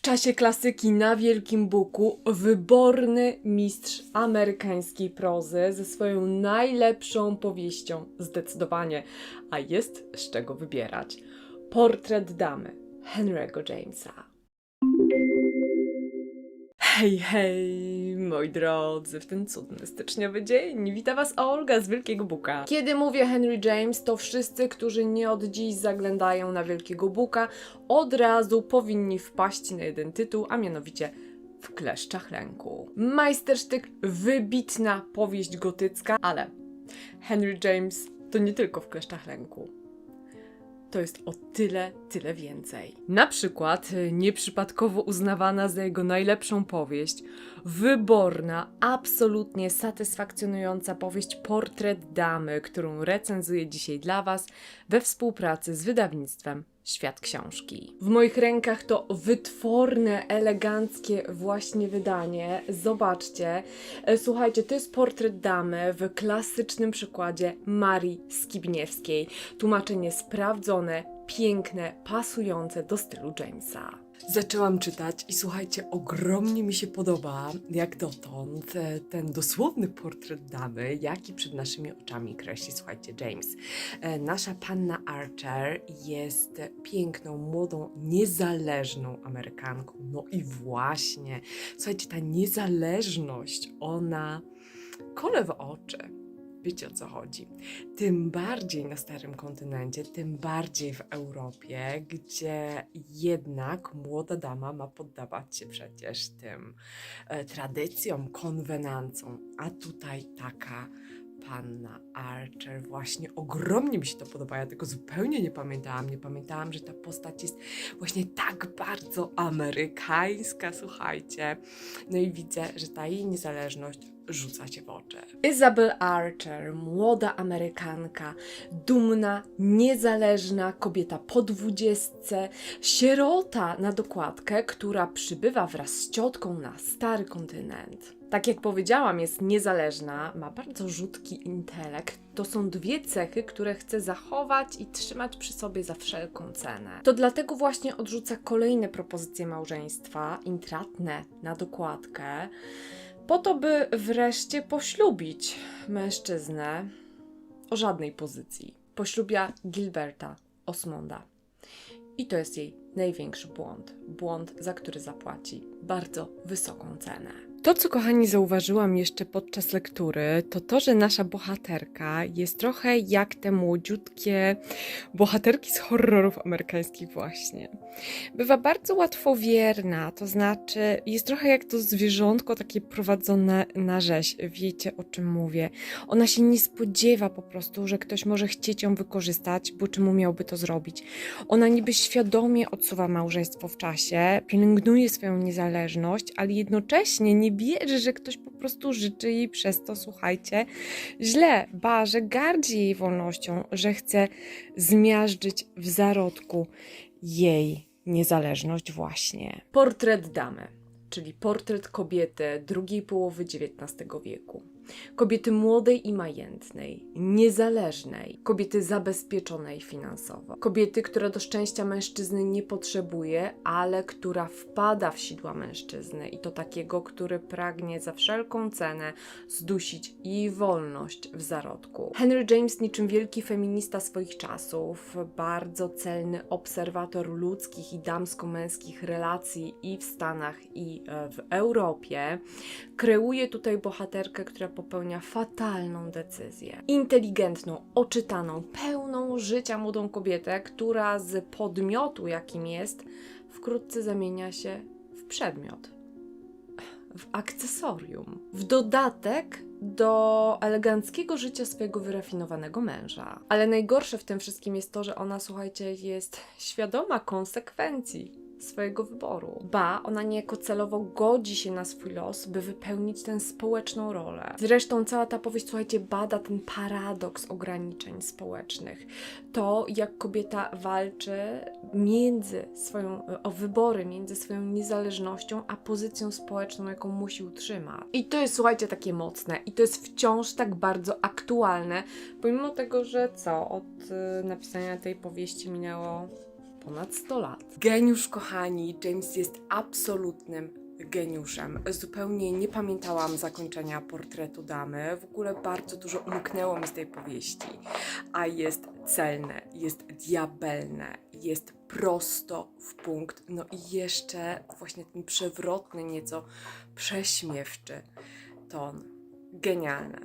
W czasie klasyki na Wielkim Buku wyborny mistrz amerykańskiej prozy ze swoją najlepszą powieścią, zdecydowanie, a jest z czego wybierać. Portret damy Henry'ego Jamesa. Hej, hej, moi drodzy, w ten cudny styczniowy dzień wita Was Olga z Wielkiego Buka. Kiedy mówię Henry James, to wszyscy, którzy nie od dziś zaglądają na Wielkiego Buka, od razu powinni wpaść na jeden tytuł, a mianowicie w kleszczach lęku. Majstersztyk, wybitna powieść gotycka, ale Henry James to nie tylko w kleszczach lęku to jest o tyle, tyle więcej. Na przykład y, nieprzypadkowo uznawana za jego najlepszą powieść, wyborna, absolutnie satysfakcjonująca powieść Portret Damy, którą recenzuję dzisiaj dla Was we współpracy z wydawnictwem Świat Książki. W moich rękach to wytworne, eleganckie właśnie wydanie. Zobaczcie. E, Słuchajcie, to jest portret damy w klasycznym przykładzie Marii Skibniewskiej. Tłumaczenie sprawdzone, piękne, pasujące do stylu Jamesa. Zaczęłam czytać i słuchajcie, ogromnie mi się podoba, jak dotąd, e, ten dosłowny portret damy, jaki przed naszymi oczami kreśli, słuchajcie, James. E, Nasza panna Archer jest piękną, młodą, niezależną Amerykanką. No i właśnie, słuchajcie, ta niezależność, ona kole w oczy. Wiecie o co chodzi. Tym bardziej na Starym Kontynencie, tym bardziej w Europie, gdzie jednak młoda dama ma poddawać się przecież tym e, tradycjom, konwenancom, a tutaj taka panna Archer właśnie ogromnie mi się to podoba. Ja tego zupełnie nie pamiętałam. Nie pamiętałam, że ta postać jest właśnie tak bardzo amerykańska, słuchajcie. No i widzę, że ta jej niezależność rzuca się w oczy. Isabel Archer, młoda Amerykanka, dumna, niezależna kobieta po dwudziestce, sierota na dokładkę, która przybywa wraz z ciotką na stary kontynent. Tak jak powiedziałam, jest niezależna, ma bardzo rzutki intelekt. To są dwie cechy, które chce zachować i trzymać przy sobie za wszelką cenę. To dlatego właśnie odrzuca kolejne propozycje małżeństwa, intratne na dokładkę, po to, by wreszcie poślubić mężczyznę o żadnej pozycji. Poślubia Gilberta Osmonda. I to jest jej największy błąd. Błąd, za który zapłaci bardzo wysoką cenę. To, co kochani zauważyłam jeszcze podczas lektury, to to, że nasza bohaterka jest trochę jak te młodziutkie bohaterki z horrorów amerykańskich właśnie. Bywa bardzo łatwowierna, to znaczy jest trochę jak to zwierzątko takie prowadzone na rzeź. Wiecie o czym mówię. Ona się nie spodziewa po prostu, że ktoś może chcieć ją wykorzystać, bo czemu miałby to zrobić. Ona niby świadomie odsuwa małżeństwo w czasie, pielęgnuje swoją niezależność, ale jednocześnie nie bierze, że ktoś po prostu życzy jej przez to, słuchajcie, źle, ba, że gardzi jej wolnością, że chce zmiażdżyć w zarodku jej niezależność właśnie. Portret damy, czyli portret kobiety drugiej połowy XIX wieku. Kobiety młodej i majętnej, niezależnej, kobiety zabezpieczonej finansowo, kobiety, która do szczęścia mężczyzny nie potrzebuje, ale która wpada w sidła mężczyzny i to takiego, który pragnie za wszelką cenę zdusić jej wolność w zarodku. Henry James, niczym wielki feminista swoich czasów, bardzo celny obserwator ludzkich i damsko-męskich relacji i w Stanach, i e, w Europie, kreuje tutaj bohaterkę, która popełnia fatalną decyzję. Inteligentną, oczytaną, pełną życia młodą kobietę, która z podmiotu, jakim jest, wkrótce zamienia się w przedmiot. W akcesorium. W dodatek do eleganckiego życia swojego wyrafinowanego męża. Ale najgorsze w tym wszystkim jest to, że ona, słuchajcie, jest świadoma konsekwencji swojego wyboru. Ba, ona niejako celowo godzi się na swój los, by wypełnić tę społeczną rolę. Zresztą cała ta powieść, słuchajcie, bada ten paradoks ograniczeń społecznych. To, jak kobieta walczy między swoją, o wybory, między swoją niezależnością, a pozycją społeczną, jaką musi utrzymać. I to jest, słuchajcie, takie mocne. I to jest wciąż tak bardzo aktualne, pomimo tego, że co, od y, napisania tej powieści minęło ponad 100 lat. Geniusz, kochani, James jest absolutnym geniuszem. Zupełnie nie pamiętałam zakończenia portretu damy. W ogóle bardzo dużo umknęło mi z tej powieści. A jest celne, jest diabelne, jest prosto w punkt. No i jeszcze właśnie ten przewrotny, nieco prześmiewczy ton. Genialne.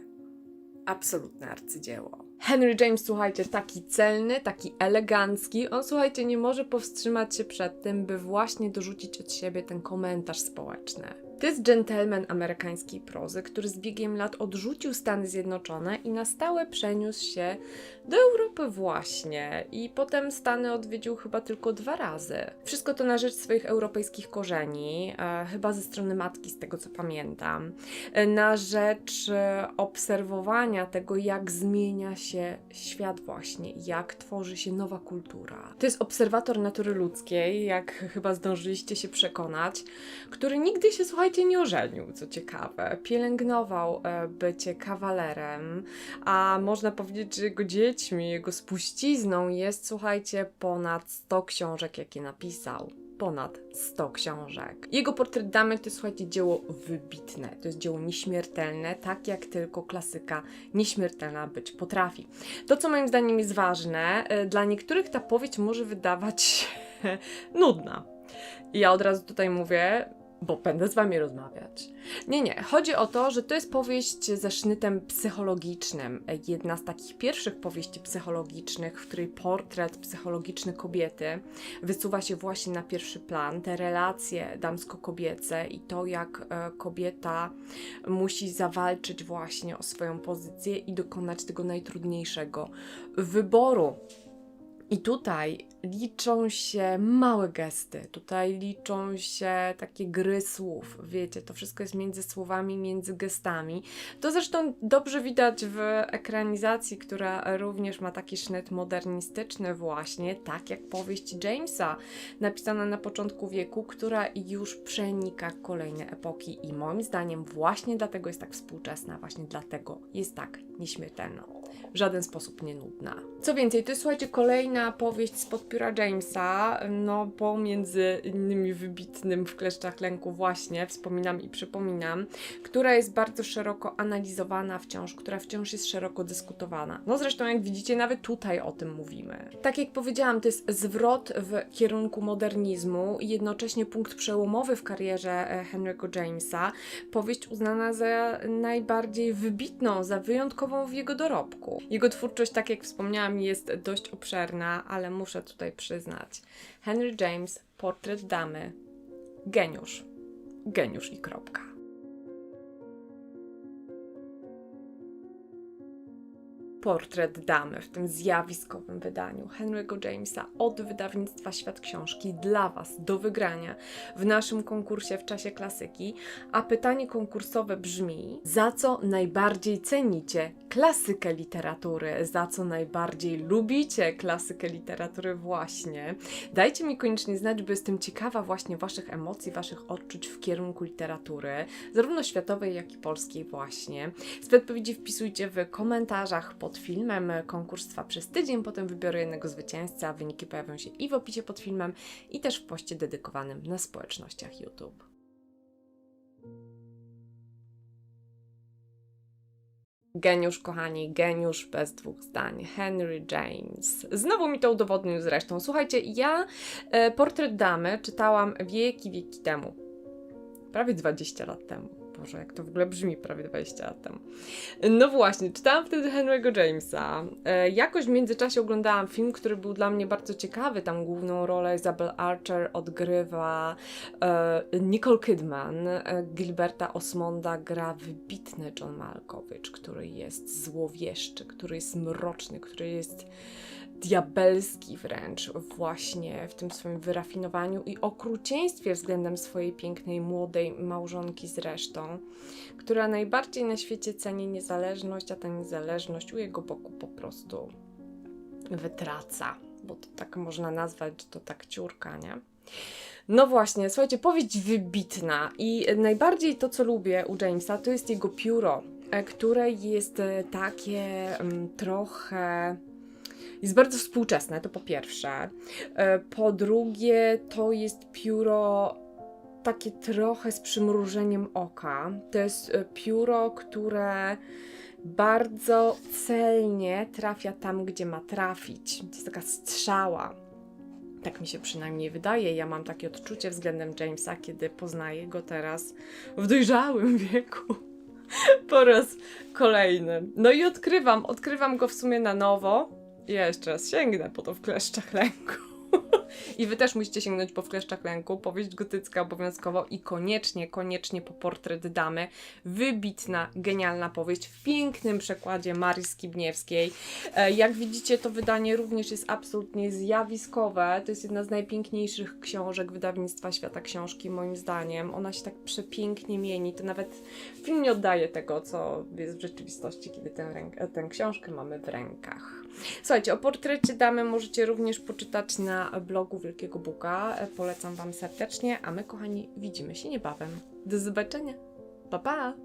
Absolutne arcydzieło. Henry James, słuchajcie, taki celny, taki elegancki. On, słuchajcie, nie może powstrzymać się przed tym, by właśnie dorzucić od siebie ten komentarz społeczny. To jest dżentelmen amerykańskiej prozy, który z biegiem lat odrzucił Stany Zjednoczone i na stałe przeniósł się do Europy właśnie. I potem Stany odwiedził chyba tylko dwa razy. Wszystko to na rzecz swoich europejskich korzeni, e, chyba ze strony matki, z tego co pamiętam. E, na rzecz e, obserwowania tego, jak zmienia się świat właśnie, jak tworzy się nowa kultura. To jest obserwator natury ludzkiej, jak chyba zdążyliście się przekonać, który nigdy się, słuchajcie, nie ożenił, co ciekawe. Pielęgnował e, bycie kawalerem, a można powiedzieć, że jego dziećmi, jego spuścizną jest, słuchajcie, ponad 100 książek, jakie napisał ponad 100 książek. Jego portret damy to jest, słuchajcie, dzieło wybitne. To jest dzieło nieśmiertelne, tak jak tylko klasyka nieśmiertelna być potrafi. To, co moim zdaniem jest ważne, y, dla niektórych ta powieść może wydawać się nudna. I ja od razu tutaj mówię, bo będę z wami rozmawiać. Nie, nie. Chodzi o to, że to jest powieść ze sznytem psychologicznym. Jedna z takich pierwszych powieści psychologicznych, w której portret psychologiczny kobiety wysuwa się właśnie na pierwszy plan. Te relacje damsko-kobiece i to, jak e, kobieta musi zawalczyć właśnie o swoją pozycję i dokonać tego najtrudniejszego wyboru. I tutaj liczą się małe gesty, tutaj liczą się takie gry słów. Wiecie, to wszystko jest między słowami, między gestami. To zresztą dobrze widać w ekranizacji, która również ma taki sznyt modernistyczny, właśnie, tak jak powieść Jamesa, napisana na początku wieku, która już przenika kolejne epoki. I moim zdaniem, właśnie dlatego jest tak współczesna, właśnie dlatego jest tak nieśmiertelna w żaden sposób nie nudna. Co więcej, to jest słuchajcie kolejna powieść spod pióra Jamesa, no pomiędzy innymi wybitnym w kleszczach lęku właśnie, wspominam i przypominam, która jest bardzo szeroko analizowana wciąż, która wciąż jest szeroko dyskutowana. No zresztą jak widzicie, nawet tutaj o tym mówimy. Tak jak powiedziałam, to jest zwrot w kierunku modernizmu i jednocześnie punkt przełomowy w karierze e, Henry'ego Jamesa. Powieść uznana za najbardziej wybitną, za wyjątkową w jego dorobku. Jego twórczość, tak jak wspomniałam, jest dość obszerna, ale muszę tutaj przyznać. Henry James, portret damy, geniusz. Geniusz i kropka. Portret damy w tym zjawiskowym wydaniu Henry'ego Jamesa od wydawnictwa Świat Książki dla Was do wygrania w naszym konkursie w czasie klasyki. A pytanie konkursowe brzmi: za co najbardziej cenicie klasykę literatury? Za co najbardziej lubicie klasykę literatury właśnie? Dajcie mi koniecznie znać, bo jestem ciekawa właśnie Waszych emocji, Waszych odczuć w kierunku literatury, zarówno światowej, jak i polskiej właśnie. Swoje odpowiedzi wpisujcie w komentarzach pod filmem. Konkurs trwa przez tydzień, potem wybiorę jednego zwycięzcę, a wyniki pojawią się i w opisie pod filmem, i też w poście dedykowanym na społecznościach YouTube. Geniusz, kochani, geniusz bez dwóch zdań. Henry James. Znowu mi to udowodnił zresztą. Słuchajcie, ja e, portret damy czytałam wieki, wieki temu. Prawie 20 lat temu. Boże, jak to w ogóle brzmi prawie 20 lat temu. No właśnie, czytałam wtedy Henry'ego Jamesa. E, jakoś w międzyczasie oglądałam film, który był dla mnie bardzo ciekawy. Tam główną rolę Isabel Archer odgrywa e, Nicole Kidman. E, Gilberta Osmonda gra wybitny John Malkovich, który jest złowieszczy, który jest mroczny, który jest diabelski wręcz właśnie w tym swoim wyrafinowaniu i okrucieństwie względem swojej pięknej, młodej małżonki zresztą, która najbardziej na świecie ceni niezależność, a ta niezależność u jego boku po prostu wytraca, bo to tak można nazwać, że to tak ciurka, nie? No właśnie, słuchajcie, powieść wybitna i najbardziej to, co lubię u Jamesa, to jest jego pióro, e, które jest e, takie mm, trochę Jest bardzo współczesne, to po pierwsze. E, Po drugie, to jest pióro takie trochę z przymrużeniem oka. To jest e, pióro, które bardzo celnie trafia tam, gdzie ma trafić. To jest taka strzała. Tak mi się przynajmniej wydaje. Ja mam takie odczucie względem Jamesa, kiedy poznaję go teraz w dojrzałym wieku. Po raz kolejny. No i odkrywam, odkrywam go w sumie na nowo. Ja jeszcze raz sięgnę po to w kleszczach lęku. I wy też musicie sięgnąć po w kleszczach lęku, powieść gotycka obowiązkowo i koniecznie, koniecznie po portret damy. Wybitna, genialna powieść w pięknym przekładzie Marii Skibniewskiej. E, Jak widzicie, to wydanie również jest absolutnie zjawiskowe. To jest jedna z najpiękniejszych książek wydawnictwa Świata Książki, moim zdaniem. Ona się tak przepięknie mieni. To nawet film nie oddaje tego, co jest w rzeczywistości, kiedy tę, tę książkę mamy w rękach. Słuchajcie, o portrecie damy możecie również poczytać na blogu Wielkiego Buka. Polecam Wam serdecznie, a my, kochani, widzimy się niebawem. Do zobaczenia. Pa, pa!